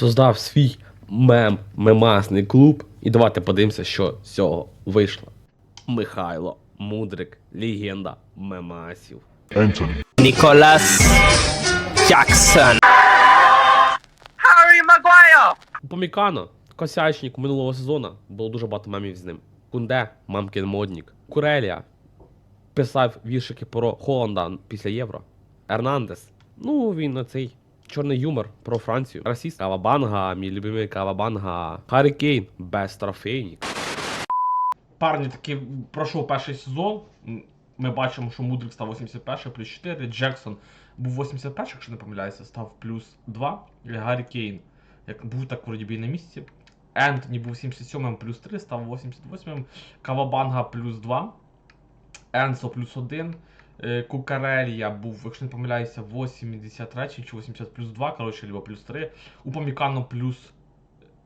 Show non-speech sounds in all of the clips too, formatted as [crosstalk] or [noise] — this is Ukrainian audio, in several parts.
создав свій мем, мемасний клуб. І давайте подивимося, що з цього вийшло. Михайло Мудрик, легенда мемасів. Anthony. Nicholas Jackson. Harry Maguire! Помікано, косячник минулого сезону, було дуже багато мемів з ним. Кунде, мамкин моднік. Курелія писав віршики про Холланда після Євро. Ернандес. Ну, він на цей чорний юмор про Францію. Расіст. Кавабанга, мій любимий Кавабанга. Харі Кейн, без трофейник. Парні таки пройшов перший сезон. Ми бачимо, що Мудрик став 81 плюс 4. Джексон був 81, якщо не помиляюся, став плюс 2. І Гаррі Кейн як був так вроді і на місці. Ентоні був 77 плюс 3, став 88. Кавабанга плюс 2. Енсо плюс 1. Е, Кукарелія був, якщо не помиляюся, 83 чи 80 плюс 2, коротше, либо плюс 3. Упомікано плюс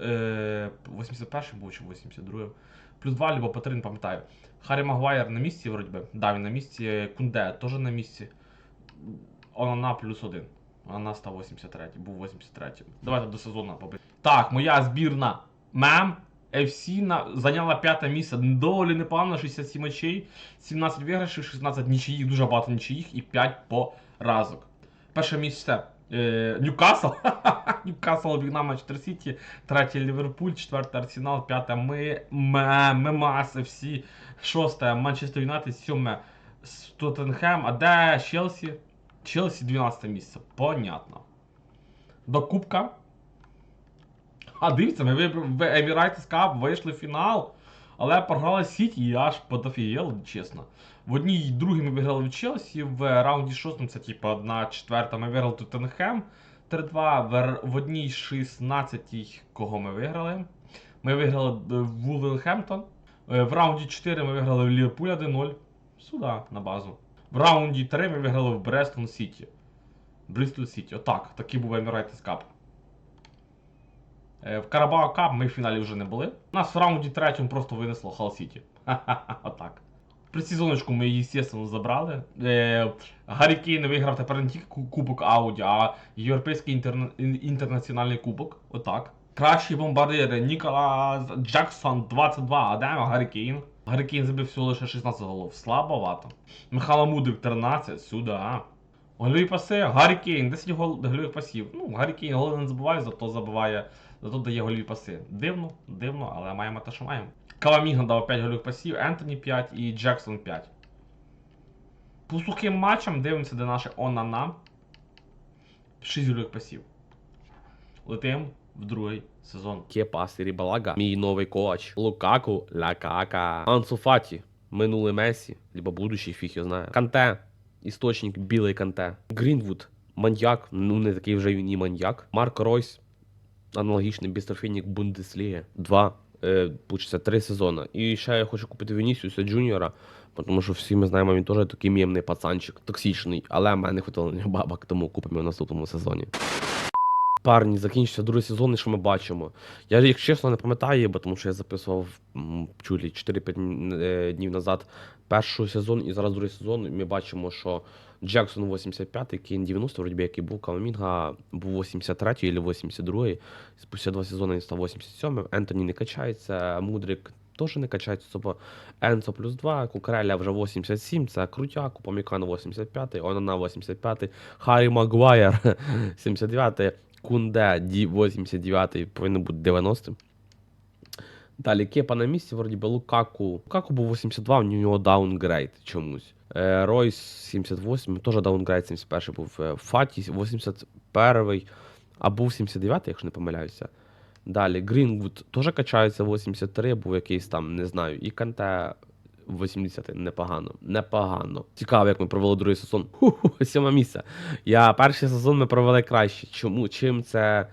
е, 81 був чи 82. Плюс 2, либо по 3, не пам'ятаю. Харі Магуайр на місці, вроді би. Да, він на місці. Кунде теж на місці. Онана плюс 1. Вона став 83, був 83. Давайте до сезону побити. Так, моя збірна мем FC на, зайняла п'яте місце. Доволі непогано, 67 очей, 17 виграшів, 16 нічиїх, дуже багато нічиїх і 5 поразок. Перше місце е, Ньюкасл. [laughs] Ньюкасл обігнав Манчестер Сіті, третє Ліверпуль, четверте Арсенал, п'яте Мемас FC, шосте Манчестер Юнайтед, сьоме Тоттенхем, а де Челсі? Челсі 12 місце. Понятно. До Кубка. А дивіться, ми в Emirates Cup вийшли в фінал, але програли Сіті і аж подофігели, чесно. В одній і другій ми виграли від Челсі, в раунді шостому це типу одна четверта ми виграли Тоттенхем 3-2, в, в одній 16 кого ми виграли. Ми виграли е, Вулверхемптон. Е, В раунді 4 ми виграли в Ліверпуль 1-0. Сюди, на базу. В раунді 3 ми виграли в Брестон Сіті. Брістол Сіті. Отак. Такий був Emirates Cup. Е, В Карабао Кап ми в фіналі вже не були. Нас в раунді третьому просто винесло Хал Сіті. [laughs] Отак. При сезоночку ми її, звісно, забрали. Е, Гаррі Кейн виграв тепер не тільки Кубок Ауді, а Європейський інтерна... інтернаціональний кубок. Отак. Кращі бомбардири Ніколас Джексон 22, а де Гаррі Кейн? Гаррі Кейн забив всього лише 16 голов. Слабовато. Михайло Мудрик 13, сюди. Гольові паси, Гаррі Кейн, 10 гол пасів. Ну, Гаррі Кейн голи не забуває, зато забиває, зато дає гольові паси. Дивно, дивно, але маємо те, що маємо. Каламінга дав 5 гольових пасів, Ентоні 5 і Джексон 5. По сухим матчам дивимося, де наше Онана. 6 гольових пасів. Летим в другий сезон. Кепа Сирібалага, мій новий коч. Лукаку, Лакака. Ансу Фаті, минулий Месі, либо будущий, фіг його знає. Канте, істочник білий Канте. Грінвуд, маньяк, ну не такий вже він і маньяк. Марк Ройс, аналогічний бістрофінік Бундесліги. Два, е, получиться, три сезони. І ще я хочу купити Вінісіуса Джуніора, тому що всі ми знаємо, він теж такий мємний пацанчик, токсичний, але мене не хватило нього бабок, тому купимо в наступному сезоні. Парні, закінчився другий сезон, і що ми бачимо. Я, якщо чесно, не пам'ятаю, бо тому що я записував чулі 4-5 е, днів назад перший сезон і зараз другий сезон. І ми бачимо, що Джексон 85-й, Кейн 90, вроді би, який був, Каламінга був 83-й або 82-й. Спустя два сезони він став 87-м. Ентоні не качається, Мудрик теж не качається. Тобто Енсо плюс 2, Кукареля вже 87, це крутяк, Упомікано 85-й, Онана 85-й, Харі Магуайр [laughs] 79-й, Кунде 89-й, повинен бути 90-м. Далі Кепа на місці, вроді би Лукаку. Лукаку був 82, у нього даунгрейд чомусь. Е, Ройс 78, теж даунгрейд 71 був. Е, Фаті 81, а був 79, якщо не помиляюся. Далі Грінвуд теж качається 83, був якийсь там, не знаю, і Канте 80 непогано. Непогано. Цікаво, як ми провели другий сезон. Сьоме місце. Я перший сезон ми провели краще. Чому? Чим це.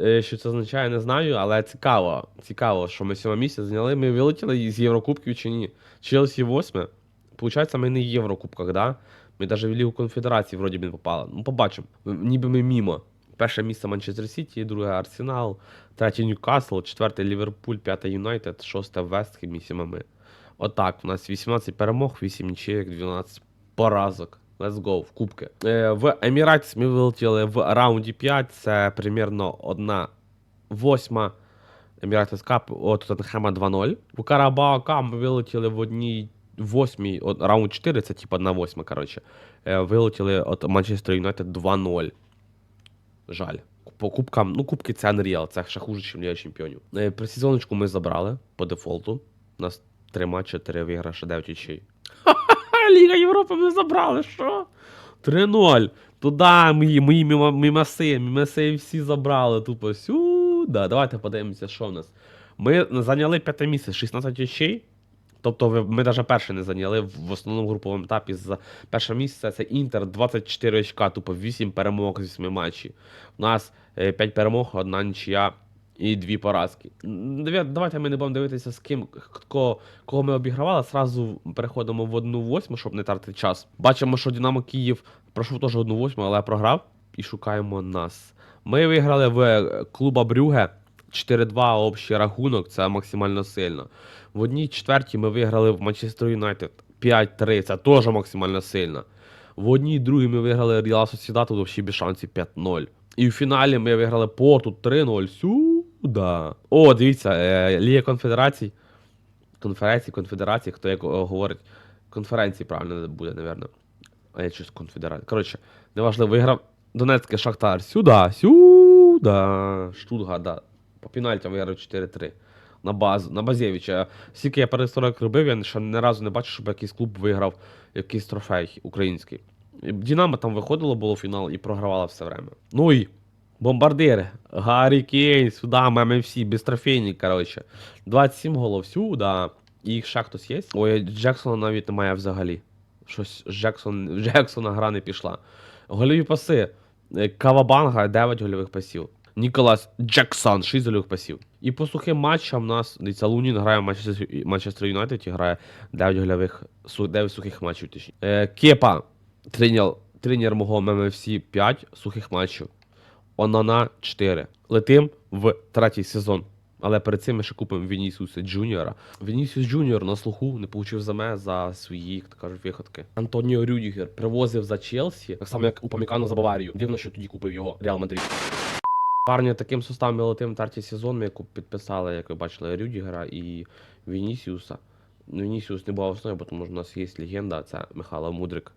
Е, Що це означає, не знаю, але цікаво. Цікаво, що ми сьоме місце зайняли. Ми вилетіли з Єврокубків чи ні. Челсі восьме. Получається, ми не в Єврокубках, да? Ми навіть в Лігу Конфедерації вроді би не попали. Ну, побачимо. Ніби ми мімо. Перше місце Манчестер Сіті, друге Арсенал, третє Ньюкасл, четверте Ліверпуль, п'яте Юнайтед, шосте Вестхем і ми. Отак, у нас 18 перемог, 8 нічиїк, 12 поразок. Let's go, в кубки. Е, в Emirates ми вилетіли в раунді 5. Це примірно одна восьма Emirates Cup от Тоттенхема 2-0. У Карабао ми вилетіли в одній восьмій, от, раунд 4, це типа на восьма, коротше. Е, вилетіли от Манчестер Юнайтед 2-0. Жаль. По кубкам, ну кубки це Unreal, це ще хуже, ніж Ліга Чемпіонів. Пресезоночку ми забрали по дефолту. У нас 3 матчі, 3 виграші, 9 очей. Ліга Європи ми забрали, що? 3-0. Туда мої, мої мімаси, всі забрали тупо сюди. Давайте подивимося, що в нас. Ми зайняли п'яте місце, 16 очей. Тобто ми навіть перше не зайняли в основному груповому етапі. За перше місце це Інтер, 24 очка, тупо 8 перемог з 8 матчів. У нас 5 перемог, одна нічия і 2 поразки. Давайте ми не будемо дивитися, з ким кого, кого ми обігравали. Сразу переходимо в одну восьму, щоб не тратити час. Бачимо, що Динамо Київ пройшов теж одну восьму, але програв. І шукаємо нас. Ми виграли в клуба Брюге 4-2 общий рахунок, це максимально сильно. В одній четвертій ми виграли в Манчестер Юнайтед 5-3, це теж максимально сильно. В одній другій ми виграли Реал Сосідат, тут взагалі без шансів 5-0. І в фіналі ми виграли Порту 3-0. Сюда. О, дивіться, е, Ліга конфедерацій. Конференції, конфедерації, хто як о, говорить. Конференції правильно буде, напевно. А я щось конфедерація. Коротше, неважливо, виграв Донецький Шахтар. Сюда, сюда. Штутга, да. По пенальтям виграв 4-3. На базу, на Базєвича. Скільки я пересторок робив, я ще ні разу не бачив, щоб якийсь клуб виграв якийсь трофей український. Динамо там виходило, було в фінал і програвало все время. Ну і бомбардири. Гаррі Кейн, сюди, меми всі, безтрофейник, коротше. 27 голов, сюди. І їх ще хтось є? Ой, Джексона навіть немає взагалі. Щось Джексон, Джексона гра не пішла. Гольові паси. Е, Кавабанга 9 гольових пасів. Ніколас Джексон 6 гольових пасів. І по сухим матчам у нас дивіться, Лунін грає в Манчестер, Юнайтед і грає 9 гольових, 9 сухих матчів. Точніше. Е, Кепа, тренер, тренер мого ММФС 5 сухих матчів. Онана 4. Летим в третій сезон. Але перед цим ми ще купимо Вінісіуса Джуніора. Вінісіус Джуніор на слуху не получив за мене за свої, як то кажуть, виходки. Антоніо Рюдігер привозив за Челсі, так само як у Памікано за Баварію. Дивно, що тоді купив його Реал Мадрид. Парні таким составом ми летим третій сезон, ми яку підписали, як ви бачили, Рюдігера і Вінісіуса. Вінісіус не був в основі, бо тому що у нас є легенда, це Михайло Мудрик.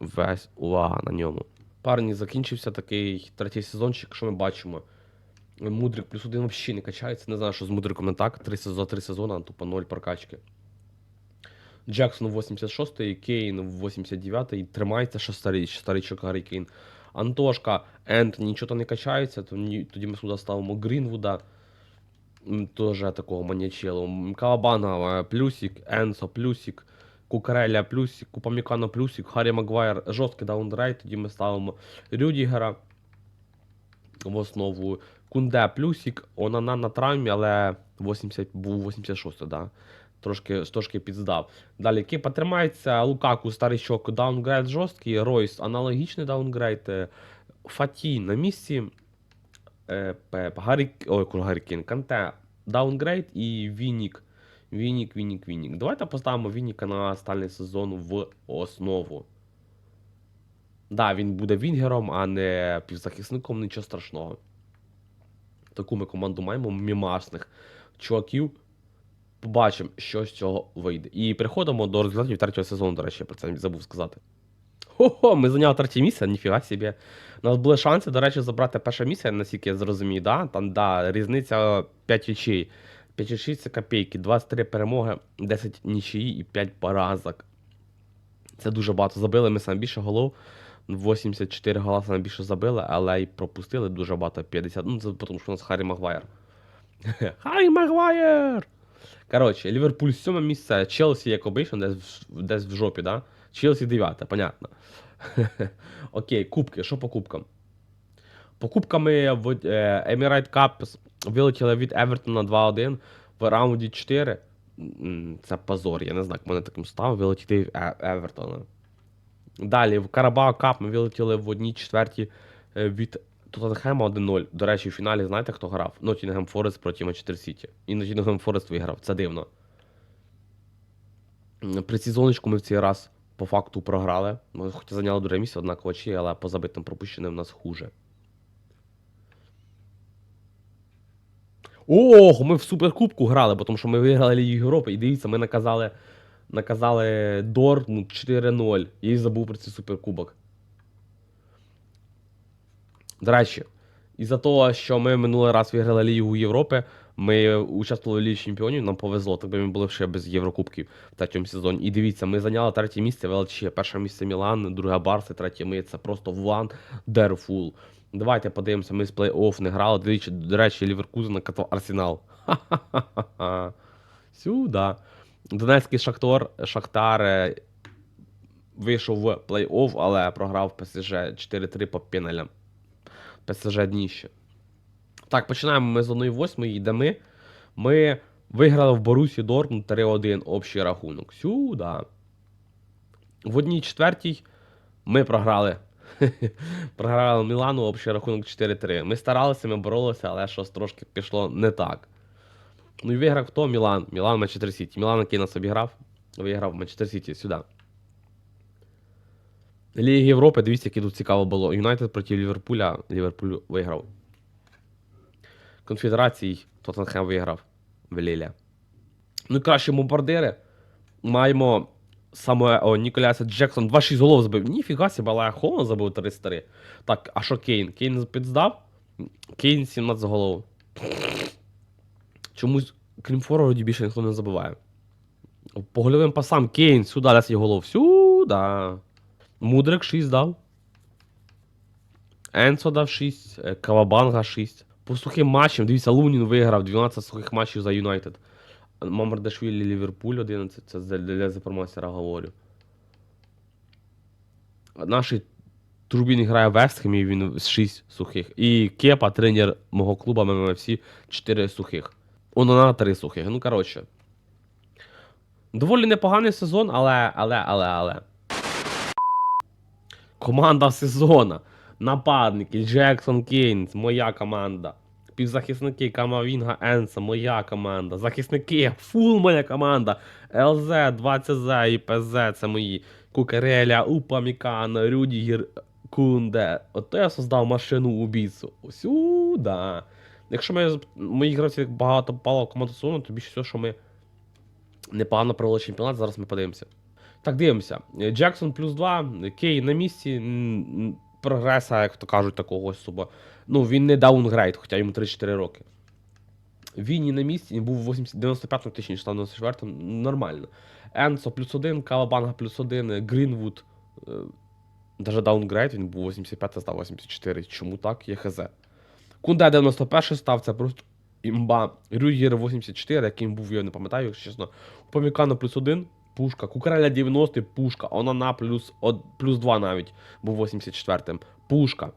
Весь увага на ньому. Парні, закінчився такий третій сезончик, що ми бачимо. Мудрик плюс один взагалі не качається. Не знаю, що з Мудриком не так. Три сезон, за три сезони, тупо ноль прокачки. Джексон 86-й, Кейн 89-й, тримається ще старий, старичок Гаррі Кейн. Антошка, Ент нічого не качається, тоді ми сюди ставимо Грінвуда. Теж такого маньячелу. М, е, плюсик, Енсо плюсик, Кукареля плюсик, Купамікано плюсик, Харрі Магуайр жорсткий даунгрейд, тоді ми ставимо Рюдігера в основу. Кунде плюсик, Онана на травмі, але 80, був 86, да. Трошки, трошки підздав. Далі Кіпа тримається, Лукаку старичок даунгрейд жорсткий, Ройс аналогічний даунгрейд, е, Фаті на місці, е, Пеп, Канте даунгрейд і Вінік. Вінік, Вінік, Вінік. Давайте поставимо Вініка на стальний сезон в основу. Да, він буде вінгером, а не півзахисником, нічого страшного. Таку ми команду маємо мімасних чуваків. Побачимо, що з цього вийде. І переходимо до результатів третього сезону, до речі, я про це забув сказати. Хо-хо, ми зайняли третє місце, ніфіга собі. У нас були шанси, до речі, забрати перше місце, наскільки я зрозумію, да? Там, да, різниця 5 очей. 5 очей це копійки, 23 перемоги, 10 нічиї і 5 поразок. Це дуже багато забили. Ми саме більше голов. 84 гола саме більше забили, але й пропустили дуже багато 50. Ну, це тому що у нас Харрі Магуайр. [laughs] Харрі Магуайр! Коротше, Ліверпуль сьоме місце, Челсі, як обично, десь десь в жопі, да? Челсі дев'яте, понятно. [laughs] Окей, кубки, що по кубкам? По кубкам Emirates Cup вилетіли від Евертона 2-1 в раунді 4. Це позор, я не знаю, як мене таким став вилетіти від Е- Евертона. Далі в Карабао Кап ми вилетіли в одній четвертій е, від Тоттенхема 1-0. До речі, в фіналі знаєте, хто грав? Ноттінгем Форест проти Манчестер Сіті. І Ноттінгем Форест виграв. Це дивно. При сезоночку ми в цей раз по факту програли. Ми хоч і зайняли друге місце, однак очі, але по забитим пропущеним в нас хуже. Ох, ми в суперкубку грали, бо тому що ми виграли Лігу Європи. І дивіться, ми наказали, наказали Дортмунд 4-0. Я і забув про цей суперкубок. До речі, із-за того, що ми минулий раз виграли Лігу Європи, ми участвували в Лігі Чемпіонів, нам повезло, так би ми були ще без Єврокубків в третьому сезоні. І дивіться, ми зайняли третє місце в. Перше місце Мілан, друге Барса, третє ми. Це просто wonderful. Давайте подивимося, ми з плей-офф не грали. До речі, до речі, Ліверкузен накатав Арсенал. [laughs] Ха-ха-ха-ха. Сюда. Донецький Шахтор, Шахтар е, вийшов в плей-офф, але програв ПСЖ 4-3 по пеналям. ПСЖ дніще. Так, починаємо ми з 1-8, де ми. Ми виграли в Борусі Дортмунд 3-1 общий рахунок. Сюда. В одній четвертій ми програли. [laughs] програли Мілану общий рахунок 4-3. Ми старалися, ми боролися, але щось трошки пішло не так. Ну і виграв хто? Мілан. Мілан Манчестер Сіті. Мілан, який нас обіграв, виграв Манчестер Сіті сюди. Ліги Європи, дивіться, які тут цікаво було. Юнайтед проти Ліверпуля. Ліверпуль виграв. Конфедерацій Тоттенхем виграв в Лілі. Ну і кращі бомбардири. Маємо саме о, Ніколяса Джексон 2-6 голов забив. Ніфіга себе, але Холланд забив 3-3. Так, а що Кейн? Кейн підздав? Кейн 17 голов. Чомусь, крім форварді, більше ніхто не забиває. По гольовим пасам Кейн сюди 10 голов. Сюди. Мудрик 6 дав. Енсо дав 6, е, Кавабанга 6. По сухим матчам, дивіться, Лунін виграв 12 сухих матчів за Юнайтед. Мамардашвілі Ліверпуль 11, це для, Запормастера говорю. Наш Трубін грає в Вестхемі, він 6 сухих. І Кепа, тренер мого клубу ММФС, 4 сухих. Онана 3 сухих. Ну, коротше. Доволі непоганий сезон, але, але, але, але. Команда сезона. Нападники Джексон Кейнс, моя команда. Півзахисники Камавінга Енса, моя команда. Захисники, фул моя команда. ЛЗ, 20З і ПЗ, це мої. Кукареля, Упамікана, Рюдігер, Кунде. Ото я создав машину убійцю. Сюда. Якщо ми, мої гравці багато попало в команду сезону, то більше всього, що ми непогано провели чемпіонат, зараз ми подивимося. Так, дивимося. Джексон плюс 2, Кей на місці. Прогреса, як то кажуть, такого собі. Ну, він не даунгрейд, хоча йому 3-4 роки. Він і на місці, він був 95-му, точніше, став 94-му, нормально. Енсо плюс 1, Кавабанга плюс 1, Грінвуд. е, Даже даунгрейд, він був 85, а став 84. Чому так? Є хз. Кунде 91 став, це просто імба. Рюгер 84, яким був, я не пам'ятаю, якщо чесно. Помікано плюс 1, пушка. Кукареля 90, пушка. Онана плюс, плюс 2 навіть був 84-м. Пушка.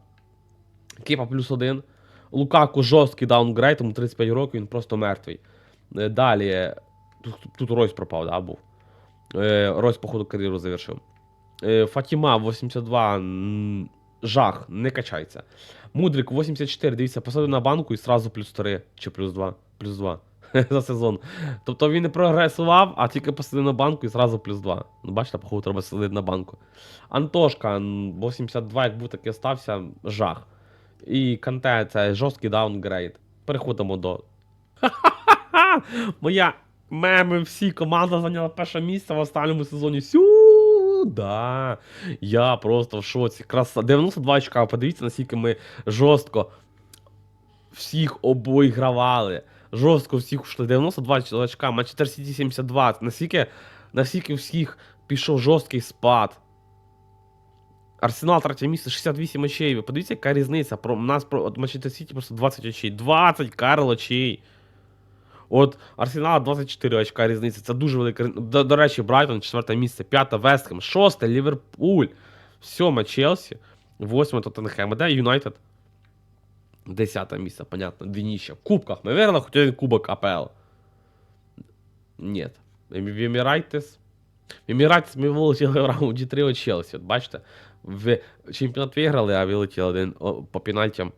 Кіпа плюс 1. Лукаку жорсткий даунгрейд, тому 35 років, він просто мертвий. Е, Далі. Тут, тут Ройс пропав, да, був. Е, Ройс, походу, кар'єру завершив. Е, Фатіма 82. Жах, не качається. Мудрик 84, дивіться, посадив на банку і сразу плюс 3 чи плюс 2. Плюс 2 [laughs] за сезон. Тобто він не прогресував, а тільки посадив на банку і зразу плюс 2. Ну, бачите, походу, треба садити на банку. Антошка 82, як був таки остався, жах. І Канте це жорсткий даунгрейд. Переходимо до. [laughs] Моя меми всі команда зайняла перше місце в останньому сезоні. Сюда. Я просто в шоці. Краса. 92 очка. Подивіться, наскільки ми жорстко всіх обоігравали. Жорстко всіх ушли. 92 очка, Сіті 72. Наскільки, наскільки всіх пішов жорсткий спад. Арсенал третє місце, 68 очей. Подивіться, яка різниця. Про, нас про, от Манчестер Сіті просто 20 очей. 20 Карл очей. От Арсенал 24 очка різниця. Це дуже велика. До, до речі, Брайтон, четверте місце, п'яте Вестхем, шосте Ліверпуль, сьоме Челсі, восьме Тоттенхем. Де Юнайтед? Десяте місце, понятно, двініще. В кубках. Ми виграли хоч один кубок АПЛ. Ні. В Емірайтес. Емірайтес ми вилетіли [laughs] в раунді 3 от Челсі. От бачите, в чемпіонат виграли, а вилетіли один по пенальтям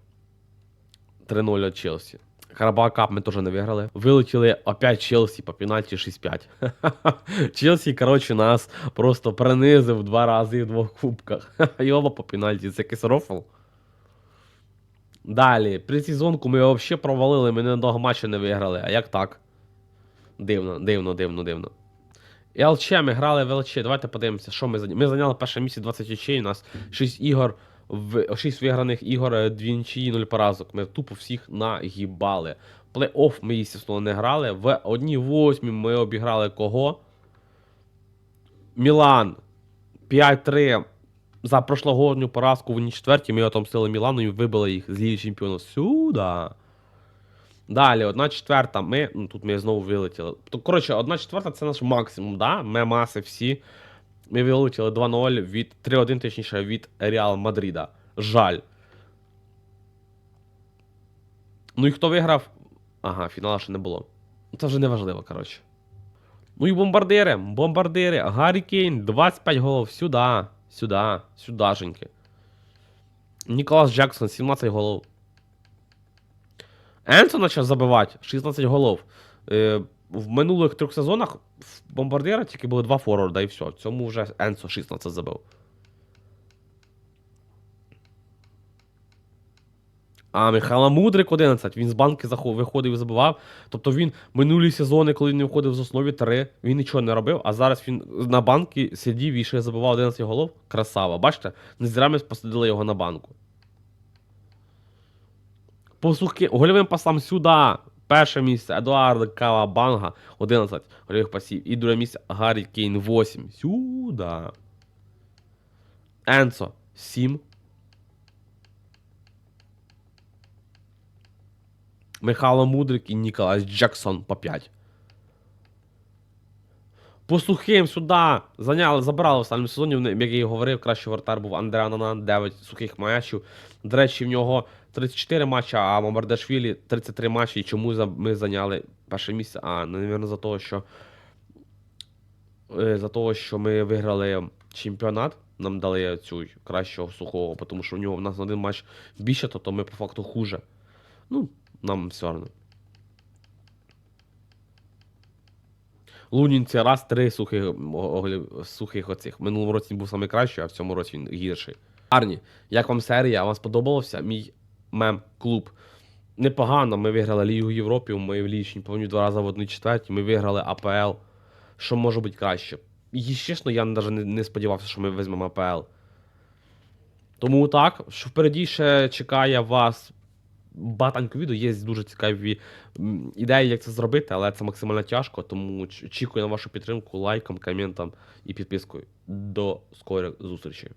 3-0 от Челсі. Карабao Кап ми теж не виграли. Вилетіли опять Челсі по пенальті 6-5. [laughs] Челсі, коротше, нас просто принизив два рази в двох кубках. [laughs] І оба по пенальті. Це якийсь рофл. Далі, предсезонку ми взагалі провалили, ми ні одного матчу не виграли. А як так? Дивно, дивно, дивно, дивно. І ЛЧ, ми грали в ЛЧ. Давайте подивимося, що ми зайняли. Ми зайняли перше місце 20 очей, у нас 6 ігор, в... 6 виграних ігор, 2 нічиї, 0 поразок. Ми тупо всіх нагибали. Плей-офф ми, звісно, не грали. В одній восьмій ми обіграли кого? Мілан 5-3 за прошлогодню поразку в одній четвертій. Ми отомстили Мілану і вибили їх з Ліги Чемпіонів сюди. Далі, одна четверта. Ми. Ну, тут ми знову вилетіли. То, коротше, одна четверта це наш максимум, да? Ми маси всі. Ми вилетіли 2-0 від 3-1, точніше, від Реал Мадрида. Жаль. Ну і хто виграв? Ага, фіналу ще не було. Це вже не важливо, коротше. Ну і бомбардири, бомбардири. Гаррі Кейн, 25 голов. Сюди, сюди, сюдаженьки. Ніколас Джексон, 17 голов. Енсо почав забивати 16 голов. Е, в минулих трьох сезонах в бомбардира тільки були два форварда і все. Цьому вже Енсо 16 забив. А Михайло Мудрик 11, він з банки виходив і забивав. Тобто він минулі сезони, коли він не виходив з основі 3, він нічого не робив, а зараз він на банки сидів і ще забивав 11 голов. Красава. Бачите? Не зря ми посадили його на банку. По сухи... Гольовим пасам сюди. Перше місце Едуард Кавабанга 11 гольових пасів. І друге місце Гаррі Кейн 8. Сюди. Енцо 7. Михайло Мудрик і Ніколас Джексон по 5. По сухим сюди зайняли, забрали в останньому сезоні, як я і говорив, кращий вратар був Андреа Нанан, 9 сухих матчів. До речі, в нього 34 матча, а Мамардашвілі 33 матчі. І чому ми зайняли перше місце? А, ну, за того, що. е, За того, що ми виграли чемпіонат, нам дали цю кращого сухого, тому що в нього в нас один матч більше, то, то ми по факту хуже. Ну, нам все одно. Лунін це раз три сухих, сухих оцих. В минулому році він був найкращий, а в цьому році він гірший. Арні, як вам серія? Вам сподобалося? Мій мем клуб. Непогано, ми виграли Лігу Європи, ми в Лігі Чемпіонів два рази в одній четвертій, ми виграли АПЛ. Що може бути краще? І чесно, я навіть не, сподівався, що ми візьмемо АПЛ. Тому так, що впереді ще чекає вас багатенько відео, є дуже цікаві ідеї, як це зробити, але це максимально тяжко, тому очікую на вашу підтримку лайком, коментом і підпискою. До скорих зустрічей.